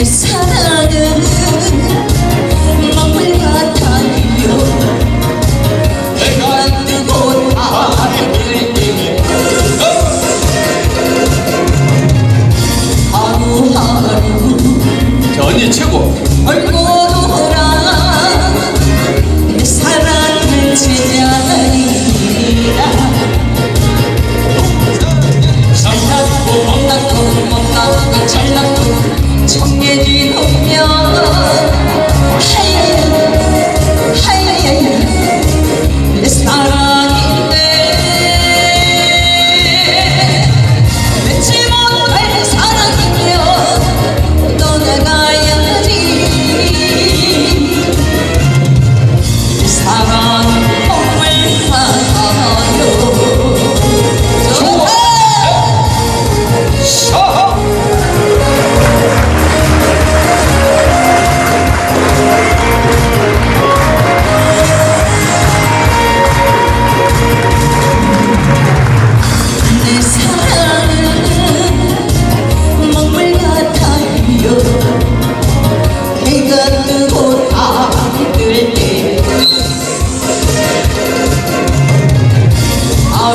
It's time. 今夜的痛。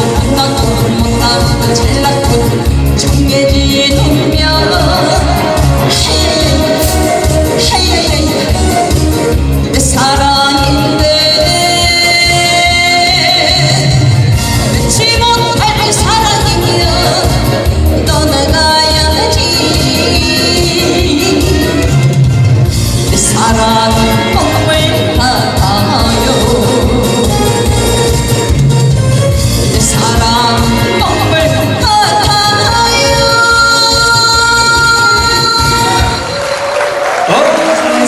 못 나고 못 나고 잘 나.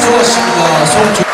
수고하셨습니다.